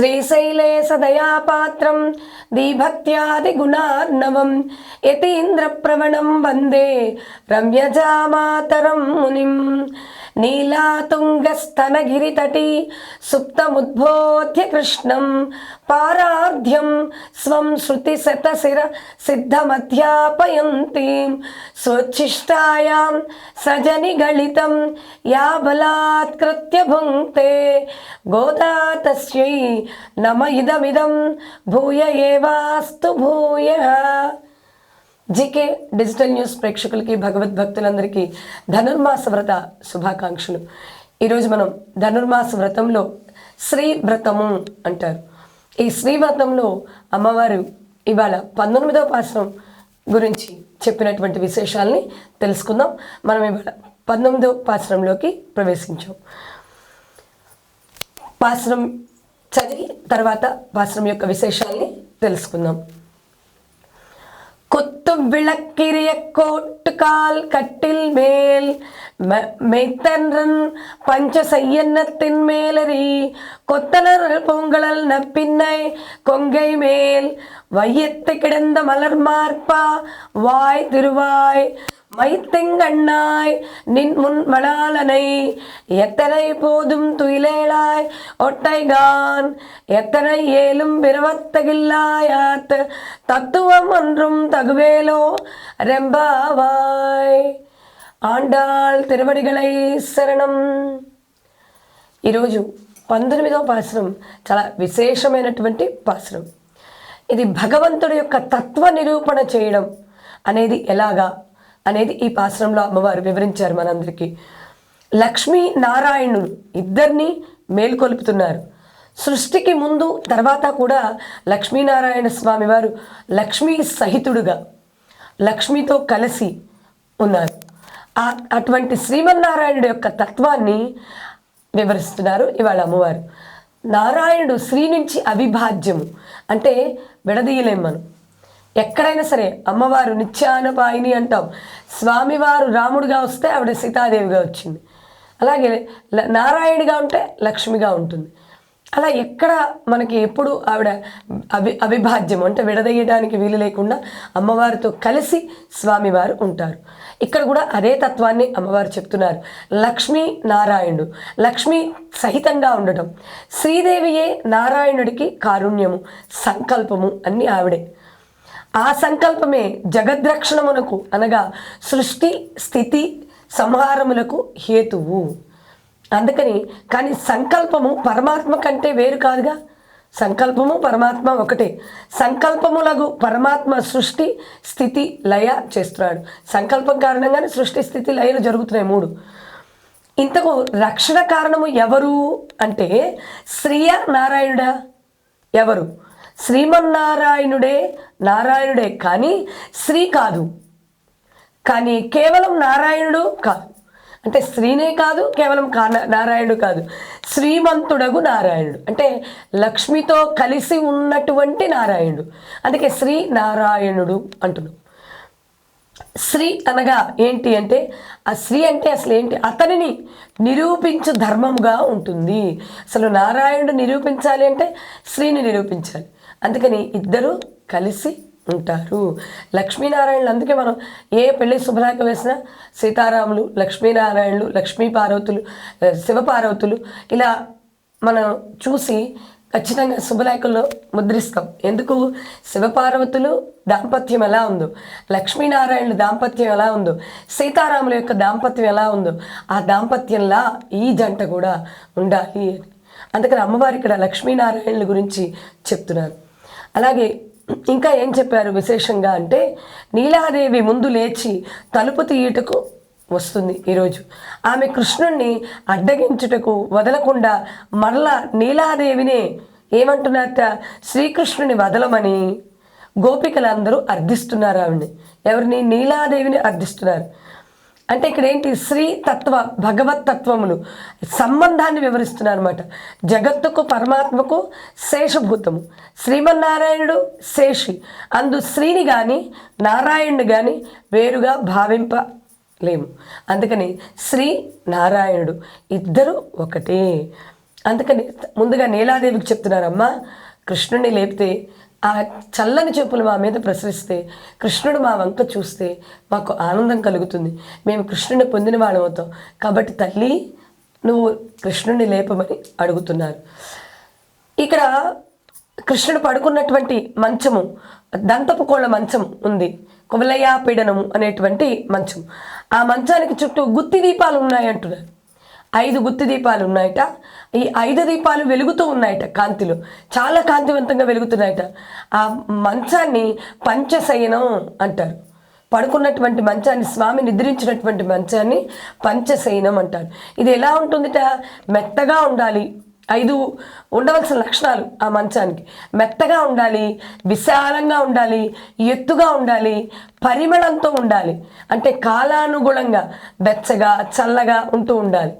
శ్రీశైలే సదయాపాత్రం దీభక్త్యాదిగుణార్ణవం యతీంద్రప్రవణం వందే రమ్యజామాతరం మునిం నీలాతుంగస్తనగిరితటి సుప్తముద్బోధ్య కృష్ణం పారార్ధ్యం స్వం శృతి శతశిర సిద్ధమధ్యాపయంతి. స్వచ్ఛిష్టాయాం సజనిగళితం యా బలాత్కృత్య భుంక్తే. గోదా తస్యై నమ ఇదమిదం భూయ ఏవాస్తు భూయ. జీకే డిజిటల్ న్యూస్ ప్రేక్షకులకి భగవద్భక్తులందరికీ ధనుర్మాస వ్రత శుభాకాంక్షలు. ఈరోజు మనం ధనుర్మాస వ్రతంలో శ్రీ వ్రతము అంటారు. ఈ శ్రీ వ్రతంలో అమ్మవారు ఇవాళ పంతొమ్మిదవ పాశ్రం గురించి చెప్పినటువంటి విశేషాలని తెలుసుకుందాం. మనం ఇవాళ పంతొమ్మిదవ పాసనంలోకి ప్రవేశించాం. పాసనం చదివి తర్వాత పాసనం యొక్క విశేషాల్ని తెలుసుకుందాం. குத்தும் விளக்கிரிய கோட்டு கால் கட்டில் மேல் ம- மெய்த்தன்றன் பஞ்ச செய்யன்னத்தின் மேலறி கொத்தனர் பொங்கலல் நப்பின்னை கொங்கை மேல் வையத்து கிடந்த மலர் மார்பா வாய் திருவாய் மைத்திங்கண்ணாய் நின் முன் மணாலனை எத்தனை போதும் துயிலேளாய் ஒட்டைகான் எத்தனை ஏலும் பிறவத்தகில்லாயாத் தத்துவம் ஒன்றும் தகுவேலோ ரெம்பாவாய் ఆండాళ్ తిరువడిగలై శరణం ఈరోజు పంతొమ్మిదవ పాసరం చాలా విశేషమైనటువంటి పాసరం ఇది భగవంతుడి యొక్క తత్వ నిరూపణ చేయడం అనేది ఎలాగా అనేది ఈ పాశ్రంలో అమ్మవారు వివరించారు మనందరికీ. లక్ష్మీ నారాయణులు ఇద్దరిని మేల్కొల్పుతున్నారు. సృష్టికి ముందు తర్వాత కూడా లక్ష్మీనారాయణ స్వామి వారు లక్ష్మీ సహితుడుగా లక్ష్మితో కలిసి ఉన్నారు. అటువంటి శ్రీమన్నారాయణుడు యొక్క తత్వాన్ని వివరిస్తున్నారు ఇవాళ అమ్మవారు. నారాయణుడు శ్రీ నుంచి అవిభాజ్యము అంటే విడదీయలేం మనం. ఎక్కడైనా సరే అమ్మవారు నిత్యానపాయిని అంటాం. స్వామివారు రాముడిగా వస్తే ఆవిడ సీతాదేవిగా వచ్చింది. అలాగే ల- నారాయణుడిగా ఉంటే లక్ష్మిగా ఉంటుంది. అలా ఎక్కడ మనకి ఎప్పుడు ఆవిడ అవి అవిభాజ్యం అంటే విడదీయడానికి వీలు లేకుండా అమ్మవారితో కలిసి స్వామివారు ఉంటారు. ఇక్కడ కూడా అదే తత్వాన్ని అమ్మవారు చెప్తున్నారు. లక్ష్మీ నారాయణుడు. లక్ష్మి సహితంగా ఉండటం. శ్రీదేవియే నారాయణుడికి కారుణ్యము సంకల్పము అన్నీ ఆవిడే. ఆ సంకల్పమే జగద్రక్షణమునకు అనగా సృష్టి స్థితి సంహారములకు హేతువు. అందుకని కానీ సంకల్పము పరమాత్మ కంటే వేరు కాదుగా. సంకల్పము పరమాత్మ ఒకటే. సంకల్పములకు పరమాత్మ సృష్టి స్థితి లయ చేస్తున్నాడు. సంకల్పం కారణంగానే సృష్టి స్థితి లయలు జరుగుతున్నాయి మూడు. ఇంతకు రక్షణ కారణము ఎవరు అంటే శ్రీయ నారాయణుడా? ఎవరు? శ్రీమన్నారాయణుడే నారాయణుడే కానీ శ్రీ కాదు. కానీ కేవలం నారాయణుడు కాదు అంటే స్త్రీనే కాదు కేవలం కా నారాయణుడు కాదు. శ్రీమంతుడగు నారాయణుడు. అంటే లక్ష్మితో కలిసి ఉన్నటువంటి నారాయణుడు. అందుకే శ్రీ నారాయణుడు అంటున్నాం. శ్రీ అనగా ఏంటి అంటే ఆ శ్రీ అంటే అసలు ఏంటి? అతనిని నిరూపించు ధర్మముగా ఉంటుంది. అసలు నారాయణుడు నిరూపించాలి అంటే శ్రీని నిరూపించాలి. అందుకని ఇద్దరు కలిసి ఉంటారు. లక్ష్మీనారాయణలు అందుకే మనం ఏ పెళ్ళి శుభలేఖ వేసినా సీతారాములు లక్ష్మీనారాయణులు లక్ష్మీ పార్వతులు శివపార్వతులు ఇలా మనం చూసి ఖచ్చితంగా శుభలేఖల్లో ముద్రిస్తాం. ఎందుకు? శివపార్వతులు దాంపత్యం ఎలా ఉందో లక్ష్మీనారాయణుల దాంపత్యం ఎలా ఉందో సీతారాముల యొక్క దాంపత్యం ఎలా ఉందో ఆ దాంపత్యంలా ఈ జంట కూడా ఉండాలి అందుకని అమ్మవారు ఇక్కడ లక్ష్మీనారాయణుల గురించి చెప్తున్నారు. అలాగే ఇంకా ఏం చెప్పారు విశేషంగా అంటే నీలాదేవి ముందు లేచి తలుపు తీయుటకు వస్తుంది ఈరోజు. ఆమె కృష్ణుణ్ణి అడ్డగించుటకు వదలకుండా మరలా నీలాదేవినే ఏమంటున్నారట? శ్రీకృష్ణుని వదలమని గోపికలందరూ అర్థిస్తున్నారు ఆవిడ్ని. ఎవరిని? నీలాదేవిని అర్థిస్తున్నారు. అంటే ఇక్కడ ఏంటి శ్రీ తత్వ భగవత్ తత్వమును సంబంధాన్ని వివరిస్తున్నారు అనమాట జగత్తుకు పరమాత్మకు శేషభూతము. శ్రీమన్నారాయణుడు శేషి. అందు శ్రీని కానీ నారాయణుడు కానీ వేరుగా భావింపలేము. అందుకని శ్రీ నారాయణుడు ఇద్దరు ఒకటే. అందుకని ముందుగా నీలాదేవికి చెప్తున్నారమ్మా కృష్ణుడిని లేపితే ఆ చల్లని చూపులు మా మీద ప్రసరిస్తే కృష్ణుడు మా వంక చూస్తే మాకు ఆనందం కలుగుతుంది. మేము కృష్ణుని పొందిన వాళ్ళం అవుతాం. కాబట్టి తల్లి నువ్వు కృష్ణుడిని లేపమని అడుగుతున్నారు. ఇక్కడ కృష్ణుడు పడుకున్నటువంటి మంచము దంతపు కోళ్ళ మంచం ఉంది. కువలయ్య పీడనము అనేటువంటి మంచం. ఆ మంచానికి చుట్టూ గుత్తి దీపాలు ఉన్నాయి అంటున్నారు. ఐదు గుత్తి దీపాలు ఉన్నాయట. ఈ ఐదు దీపాలు వెలుగుతూ ఉన్నాయట కాంతిలో. చాలా కాంతివంతంగా వెలుగుతున్నాయట. ఆ మంచాన్ని పంచశయనం అంటారు. పడుకున్నటువంటి మంచాన్ని స్వామి నిద్రించినటువంటి మంచాన్ని పంచశయనం అంటారు. ఇది ఎలా ఉంటుందిట? మెత్తగా ఉండాలి. ఐదు ఉండవలసిన లక్షణాలు ఆ మంచానికి. మెత్తగా ఉండాలి విశాలంగా ఉండాలి ఎత్తుగా ఉండాలి పరిమళంతో ఉండాలి. అంటే కాలానుగుణంగా వెచ్చగా చల్లగా ఉంటూ ఉండాలి.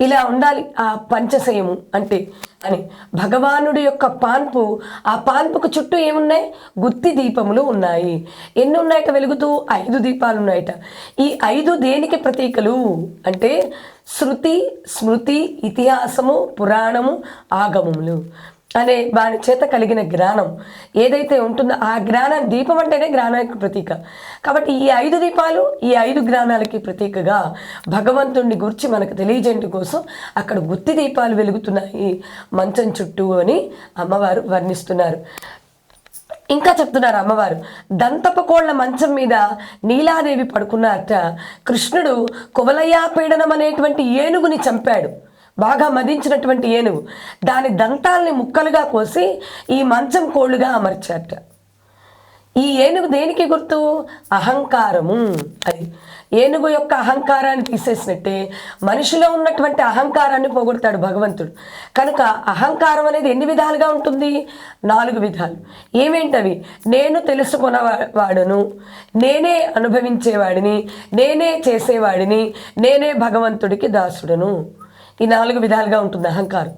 ఇలా ఉండాలి ఆ పంచశయము అంటే అని. భగవానుడి యొక్క పాన్పు ఆ పాన్పుకు చుట్టూ ఏమున్నాయి? గుత్తి దీపములు ఉన్నాయి. ఎన్ని ఉన్నాయట వెలుగుతూ? ఐదు దీపాలు ఉన్నాయట ఈ ఐదు దేనికి ప్రతీకలు? అంటే శృతి స్మృతి ఇతిహాసము పురాణము ఆగమములు. అనే వారి చేత కలిగిన జ్ఞానం. ఏదైతే ఉంటుందో ఆ జ్ఞానం దీపం అంటేనే జ్ఞానానికి ప్రతీక. కాబట్టి ఈ ఐదు దీపాలు ఈ ఐదు జ్ఞానాలకి ప్రతీకగా భగవంతుడిని గురించి మనకు తెలియజేయడం కోసం అక్కడ గుత్తి దీపాలు వెలుగుతున్నాయి. మంచం చుట్టూ అని అమ్మవారు వర్ణిస్తున్నారు. ఇంకా చెప్తున్నారు అమ్మవారు దంతపకోళ్ళ మంచం మీద నీలాదేవి పడుకున్నట్ట కృష్ణుడు కువలయా పీడనం అనేటువంటి ఏనుగుని చంపాడు. బాగా మదించినటువంటి ఏనుగు. దాని దంతాల్ని ముక్కలుగా కోసి ఈ మంచం కోళ్ళుగా అమర్చాట ఈ ఏనుగు దేనికి గుర్తు? అహంకారము అది ఏనుగు యొక్క అహంకారాన్ని తీసేసినట్టే మనిషిలో ఉన్నటువంటి అహంకారాన్ని పోగొడతాడు భగవంతుడు. కనుక అహంకారం అనేది ఎన్ని విధాలుగా ఉంటుంది? నాలుగు విధాలు. ఏమేంటవి? నేను తెలుసుకున్నవాడను. నేనే అనుభవించేవాడిని. నేనే చేసేవాడిని. నేనే భగవంతుడికి దాసుడను. ఈ నాలుగు విధాలుగా ఉంటుంది అహంకారం.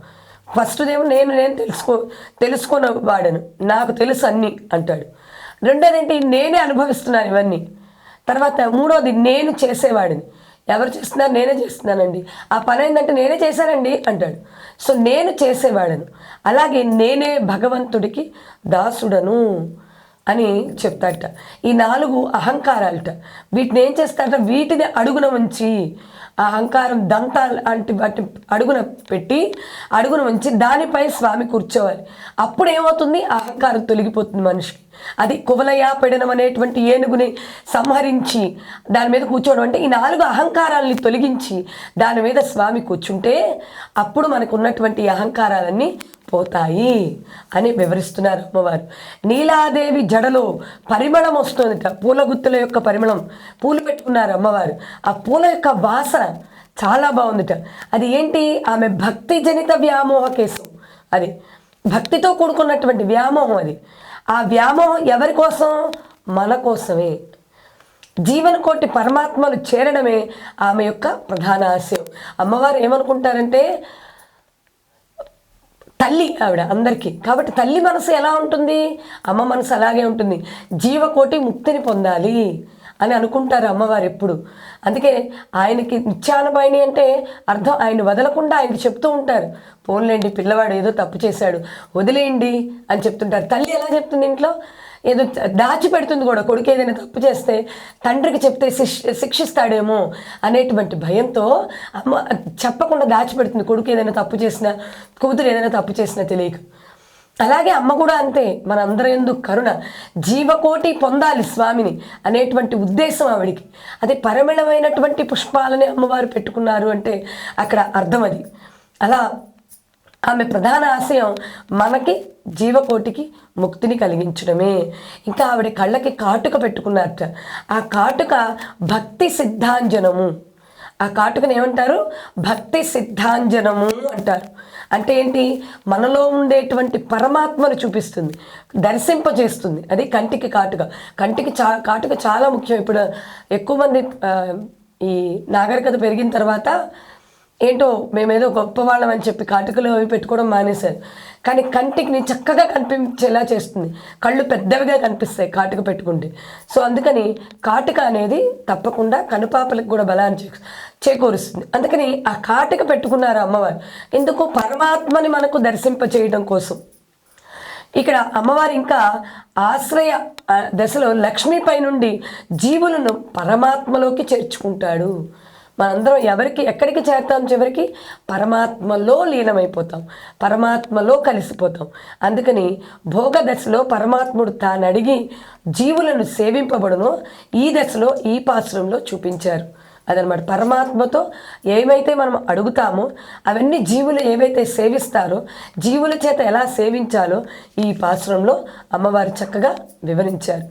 ఫస్ట్ నేను నేను తెలుసుకో తెలుసుకొని వాడను. నాకు తెలుసు అన్ని అంటాడు. రెండోదేంటి? నేనే అనుభవిస్తున్నాను ఇవన్నీ. తర్వాత మూడోది నేను చేసేవాడిని. ఎవరు చేస్తున్నారు? నేనే చేస్తున్నానండి. ఆ పని ఏంటంటే నేనే చేశానండి అంటాడు. సో నేను చేసేవాడను. అలాగే నేనే భగవంతుడికి దాసుడను అని చెప్తాడట. ఈ నాలుగు అహంకారాలట. వీటిని ఏం చేస్తాడట వీటిని అడుగున ఉంచి ఆ అహంకారం దంతాలు అంటే వాటి అడుగున పెట్టి అడుగున ఉంచి దానిపై స్వామి కూర్చోవాలి. అప్పుడు ఏమవుతుంది? ఆ అహంకారం తొలగిపోతుంది మనిషికి. అది కువలయా పెడనం అనేటువంటి ఏనుగుని సంహరించి దాని మీద కూర్చోవడం అంటే ఈ నాలుగు అహంకారాలని తొలగించి దాని మీద స్వామి కూర్చుంటే అప్పుడు మనకు ఉన్నటువంటి అహంకారాలన్నీ పోతాయి అని వివరిస్తున్నారు అమ్మవారు. నీలాదేవి జడలో పరిమళం వస్తుందిట. పూల గుత్తుల యొక్క పరిమళం. పూలు పెట్టుకున్నారు అమ్మవారు. ఆ పూల యొక్క వాసన చాలా బాగుందిట. అది ఏంటి? ఆమె భక్తి జనిత వ్యామోహ కేసు అది భక్తితో కూడుకున్నటువంటి వ్యామోహం అది. ఆ వ్యామోహం ఎవరి కోసం? మన కోసమే. జీవన కోటి పరమాత్మలు చేరడమే ఆమె యొక్క ప్రధాన ఆశయం. అమ్మవారు ఏమనుకుంటారంటే తల్లి ఆవిడ అందరికీ. కాబట్టి తల్లి మనసు ఎలా ఉంటుంది? అమ్మ మనసు అలాగే ఉంటుంది. జీవకోటి ముక్తిని పొందాలి అని అనుకుంటారు అమ్మవారు ఎప్పుడు. అందుకే ఆయనకి నిత్యానబాయిని అంటే అర్థం ఆయన వదలకుండా ఆయనకి చెప్తూ ఉంటారు. పోన్లేండి పిల్లవాడు ఏదో తప్పు చేశాడు వదిలేయండి అని చెప్తుంటారు. తల్లి ఎలా చెప్తుంది ఇంట్లో? ఏదో దాచిపెడుతుంది కూడా. కొడుకు ఏదైనా తప్పు చేస్తే తండ్రికి చెప్తే శిక్ష శిక్షిస్తాడేమో అనేటువంటి భయంతో అమ్మ చెప్పకుండా దాచిపెడుతుంది. కొడుకు ఏదైనా తప్పు చేసినా కూతురు ఏదైనా తప్పు చేసినా తెలియక. అలాగే అమ్మ కూడా అంతే. మనందరం ఎందుకు కరుణ జీవకోటి పొందాలి స్వామిని అనేటువంటి ఉద్దేశం ఆవిడికి. అదే పరిమళమైనటువంటి పుష్పాలని అమ్మవారు పెట్టుకున్నారు అంటే అక్కడ అర్థం అది. అలా ఆమె ప్రధాన ఆశయం మనకి జీవకోటికి ముక్తిని కలిగించడమే. ఇంకా ఆవిడ కళ్ళకి కాటుక పెట్టుకున్నట్ట. ఆ కాటుక భక్తి సిద్ధాంజనము. ఆ కాటుకని ఏమంటారు? భక్తి సిద్ధాంజనము అంటారు. అంటే ఏంటి? మనలో ఉండేటువంటి పరమాత్మను చూపిస్తుంది. దర్శింపజేస్తుంది. అది కంటికి కాటుక. కంటికి చా కాటుక చాలా ముఖ్యం. ఇప్పుడు ఎక్కువ మంది ఈ నాగరికత పెరిగిన తర్వాత ఏంటో మేమేదో గొప్పవాళ్ళం అని చెప్పి కాటుకలు అవి పెట్టుకోవడం మానేశారు. కానీ కంటికి చక్కగా కనిపించేలా చేస్తుంది. కళ్ళు పెద్దవిగా కనిపిస్తాయి కాటుక పెట్టుకుంటే. సో అందుకని కాటుక అనేది తప్పకుండా కనుపాపలకు కూడా బలాన్ని చేకూరుస్తుంది. అందుకని ఆ కాటుక పెట్టుకున్నారు అమ్మవారు. ఎందుకు? పరమాత్మని మనకు దర్శింప చేయడం కోసం. ఇక్కడ అమ్మవారు ఇంకా ఆశ్రయ దశలో లక్ష్మీపై నుండి జీవులను పరమాత్మలోకి చేర్చుకుంటాడు. మనందరం ఎవరికి ఎక్కడికి చేరుతాం చివరికి? పరమాత్మలో లీనమైపోతాం. పరమాత్మలో కలిసిపోతాం. అందుకని భోగ దశలో పరమాత్ముడు తాను అడిగి జీవులను సేవింపబడునో. ఈ దశలో ఈ పాశ్రంలో చూపించారు. అదనమాట పరమాత్మతో ఏమైతే మనం అడుగుతామో అవన్నీ జీవులు ఏవైతే సేవిస్తారో జీవుల చేత ఎలా సేవించాలో ఈ పాశ్రంలో అమ్మవారు చక్కగా వివరించారు.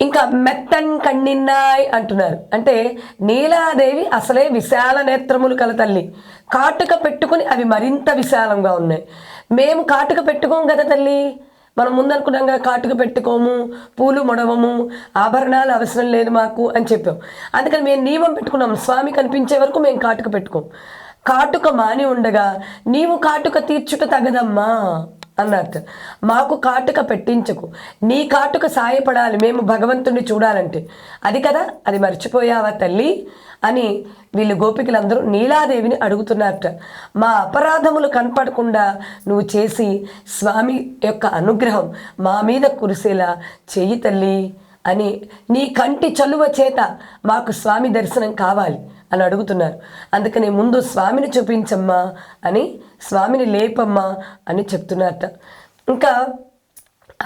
ఇంకా మెత్తన్ కన్నిన్నాయ్ అంటున్నారు. అంటే నీలాదేవి అసలే విశాల నేత్రములు కల తల్లి. కాటుక పెట్టుకుని అవి మరింత విశాలంగా ఉన్నాయి. మేము కాటుక పెట్టుకోము కదా తల్లి. మనం ముందనుకున్నాగా కాటుక పెట్టుకోము పూలు మొడవము ఆభరణాలు అవసరం లేదు మాకు అని చెప్పాం. అందుకని మేము నియమం పెట్టుకున్నాం. స్వామి కనిపించే వరకు మేము కాటుక పెట్టుకోం. కాటుక మాని ఉండగా నీవు కాటుక తీర్చుట తగదమ్మా. అన్నట్టు. మాకు కాటుక పెట్టించకు. నీ కాటుక సాయపడాలి. మేము భగవంతుణ్ణి చూడాలంటే. అది కదా? అది మర్చిపోయావా తల్లి? అని వీళ్ళు గోపికలందరూ నీలాదేవిని అడుగుతున్నారట. మా అపరాధములు కనపడకుండా నువ్వు చేసి స్వామి యొక్క అనుగ్రహం మా మీద కురిసేలా చెయ్యి తల్లి అని నీ కంటి చలువ చేత మాకు స్వామి దర్శనం కావాలి. అని అడుగుతున్నారు. అందుకని ముందు స్వామిని చూపించమ్మా అని స్వామిని లేపమ్మా అని చెప్తున్నారట. ఇంకా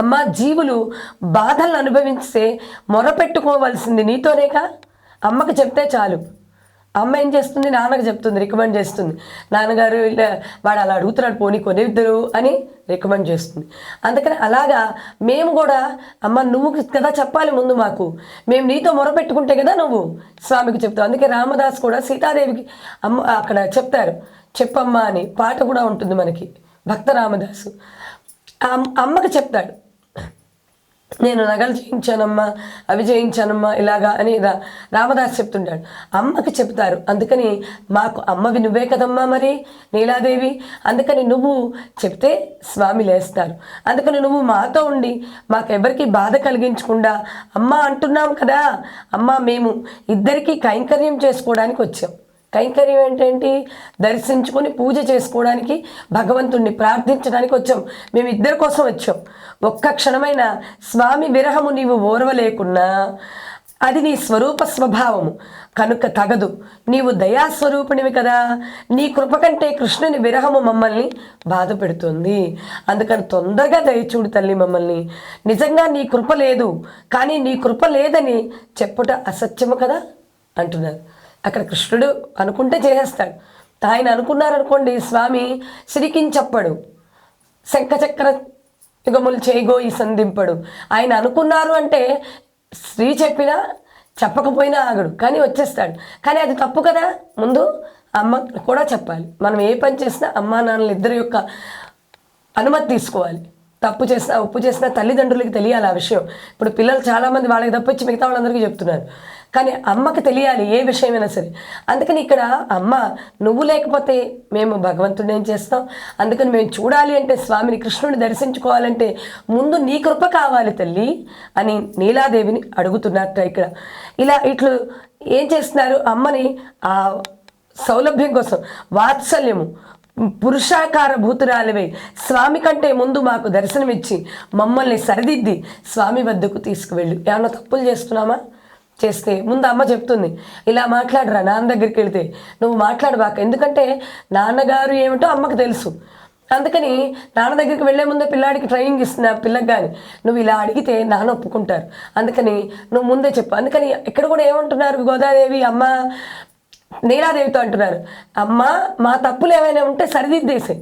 అమ్మ జీవులు బాధలను అనుభవిస్తే మొరపెట్టుకోవాల్సింది నీతోనేగా? అమ్మకు చెప్తే చాలు. అమ్మ ఏం చేస్తుంది? నాన్నకు చెప్తుంది రికమెండ్ చేస్తుంది. నాన్నగారు ఇలా వాడు అలా అడుగుతున్నాడు పోనీ కొనిద్దరు అని రికమెండ్ చేస్తుంది. అందుకని అలాగా మేము కూడా అమ్మ నువ్వు కదా చెప్పాలి ముందు మాకు. మేము నీతో మొరపెట్టుకుంటే కదా నువ్వు స్వామికి చెప్తావు. అందుకే రామదాస్ కూడా సీతాదేవికి అమ్మ అక్కడ చెప్తారు. చెప్పమ్మా అని పాట కూడా ఉంటుంది మనకి భక్త రామదాసు. ఆ అమ్మకి చెప్తాడు. నేను నగలు చేయించానమ్మా అవి చేయించానమ్మా ఇలాగా అని రా రామదాస్ చెప్తుంటాడు. అమ్మకి చెప్తారు అందుకని మాకు అమ్మవి నువ్వే కదమ్మా మరి నీలాదేవి. అందుకని నువ్వు చెప్తే స్వామి లేస్తారు. అందుకని నువ్వు మాతో ఉండి మాకెవరికి బాధ కలిగించకుండా అమ్మ అంటున్నాం కదా అమ్మ మేము ఇద్దరికీ కైంకర్యం చేసుకోవడానికి వచ్చాం. కైంకర్యం ఏంటంటి? దర్శించుకొని పూజ చేసుకోవడానికి భగవంతుణ్ణి ప్రార్థించడానికి వచ్చాం. మేము ఇద్దరి కోసం వచ్చాం. ఒక్క క్షణమైన స్వామి విరహము నీవు ఓర్వలేకున్నా అది నీ స్వరూప స్వభావము. కనుక తగదు. నీవు దయాస్వరూపిణివి కదా. నీ కృప కంటే కృష్ణుని విరహము మమ్మల్ని బాధ పెడుతుంది అందుకని తొందరగా దయచూడు తల్లి మమ్మల్ని. నిజంగా నీ కృప లేదు. కానీ నీ కృప లేదని చెప్పుట అసత్యము కదా అంటున్నారు. అక్కడ కృష్ణుడు అనుకుంటే చేసేస్తాడు. ఆయన అనుకున్నారనుకోండి స్వామి సిరికించప్పడు శంఖచక్ర యుగములు చేయగో ఈ సంధింపడు. ఆయన అనుకున్నారు అంటే స్త్రీ చెప్పినా చెప్పకపోయినా ఆగడు కానీ వచ్చేస్తాడు. కానీ అది తప్పు కదా. ముందు అమ్మ కూడా చెప్పాలి. మనం ఏ పని చేసినా అమ్మా నాన్నలు ఇద్దరి యొక్క అనుమతి తీసుకోవాలి. తప్పు చేసినా ఉప్పు చేసినా తల్లిదండ్రులకి తెలియాలి ఆ విషయం. ఇప్పుడు పిల్లలు చాలామంది వాళ్ళకి తప్పొచ్చి మిగతా వాళ్ళందరికీ చెప్తున్నారు. కానీ అమ్మకి తెలియాలి ఏ విషయమైనా సరే. అందుకని ఇక్కడ అమ్మ నువ్వు లేకపోతే మేము భగవంతుడిని ఏం చేస్తాం? అందుకని మేము చూడాలి అంటే స్వామిని కృష్ణుని దర్శించుకోవాలంటే ముందు నీ కృప కావాలి తల్లి అని నీలాదేవిని అడుగుతున్నట్ట ఇక్కడ. ఇలా ఇట్లు ఏం చేస్తున్నారు? అమ్మని ఆ సౌలభ్యం కోసం వాత్సల్యము పురుషాకార భూతురాలివై స్వామి కంటే ముందు మాకు దర్శనమిచ్చి మమ్మల్ని సరిదిద్ది స్వామి వద్దకు తీసుకువెళ్ళు. ఏమన్నా తప్పులు చేస్తున్నామా? చేస్తే. ముందు అమ్మ చెప్తుంది ఇలా మాట్లాడరా నాన్న దగ్గరికి వెళితే. నువ్వు మాట్లాడబాక. ఎందుకంటే నాన్నగారు ఏమిటో అమ్మకు తెలుసు. అందుకని నాన్న దగ్గరికి వెళ్ళే ముందే పిల్లాడికి ట్రైనింగ్ ఇస్తున్నా పిల్లకి కానీ నువ్వు ఇలా అడిగితే నాన్న ఒప్పుకుంటారు. అందుకని నువ్వు ముందే చెప్పు. అందుకని ఇక్కడ కూడా ఏమంటున్నారు గోదాదేవి అమ్మ? నీలాదేవితో అంటున్నారు. అమ్మ మా తప్పులు ఏమైనా ఉంటే సరిదిద్దేసే.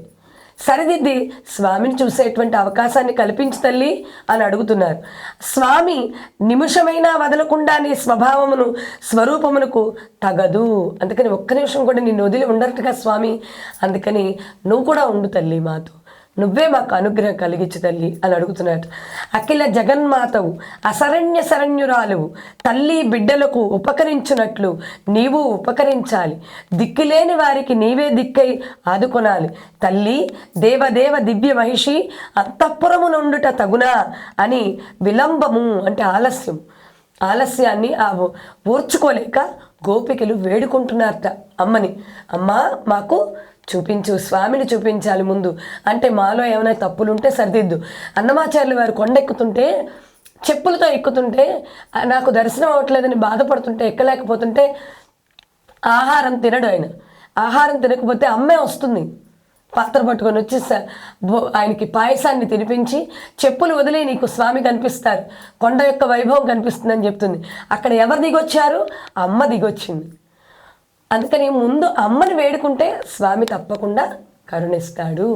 సరిదిద్ది స్వామిని చూసేటువంటి అవకాశాన్ని కల్పించు తల్లి అని అడుగుతున్నారు. స్వామి నిమిషమైనా వదలకుండా నీ స్వభావమును స్వరూపమునకు తగదు. అందుకని ఒక్క నిమిషం కూడా నిన్ను వదిలి ఉండరట్టుగా స్వామి. అందుకని నువ్వు కూడా ఉండు తల్లి మాతో. నువ్వే మాకు అనుగ్రహం కలిగించు తల్లి అని అడుగుతున్నట్టు అఖిల జగన్మాతవు అసరణ్య శరణ్యురాలువు తల్లి బిడ్డలకు ఉపకరించినట్లు నీవు ఉపకరించాలి. దిక్కులేని వారికి నీవే దిక్కై ఆదుకొనాలి. తల్లి దేవదేవ దివ్య మహిషి అంతఃపురము నుండుట తగునా అని విలంబము అంటే ఆలస్యం. ఆలస్యాన్ని ఆ ఓర్చుకోలేక గోపికలు వేడుకుంటున్నారట అమ్మని. అమ్మ మాకు చూపించు స్వామిని చూపించాలి ముందు. అంటే మాలో ఏమైనా తప్పులుంటే సరిదిద్దు. అన్నమాచార్యులు వారు కొండెక్కుతుంటే చెప్పులతో ఎక్కుతుంటే నాకు దర్శనం అవ్వట్లేదని బాధపడుతుంటే ఎక్కలేకపోతుంటే ఆహారం తినడు ఆయన. ఆహారం తినకపోతే అమ్మే వస్తుంది. పాత్ర పట్టుకొని వచ్చి ఆయనకి పాయసాన్ని తినిపించి చెప్పులు వదిలే నీకు స్వామి కనిపిస్తారు. కొండ యొక్క వైభవం కనిపిస్తుందని చెప్తుంది. అక్కడ ఎవరు దిగొచ్చారు? అమ్మ దిగొచ్చింది. అందుకని ముందు అమ్మని వేడుకుంటే స్వామి తప్పకుండా కరుణిస్తాడు.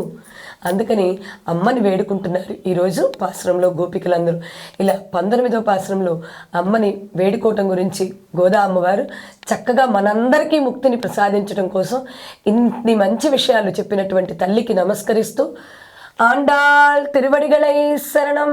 అందుకని అమ్మని వేడుకుంటున్నారు ఈరోజు పాశ్రంలో గోపికలందరూ. ఇలా పంతొమ్మిదో పాశ్రంలో అమ్మని వేడుకోవటం గురించి గోదా అమ్మవారు చక్కగా మనందరికీ ముక్తిని ప్రసాదించడం కోసం ఇన్ని మంచి విషయాలు చెప్పినటువంటి తల్లికి నమస్కరిస్తూ ఆండాల్ తిరువడిగళై శరణం!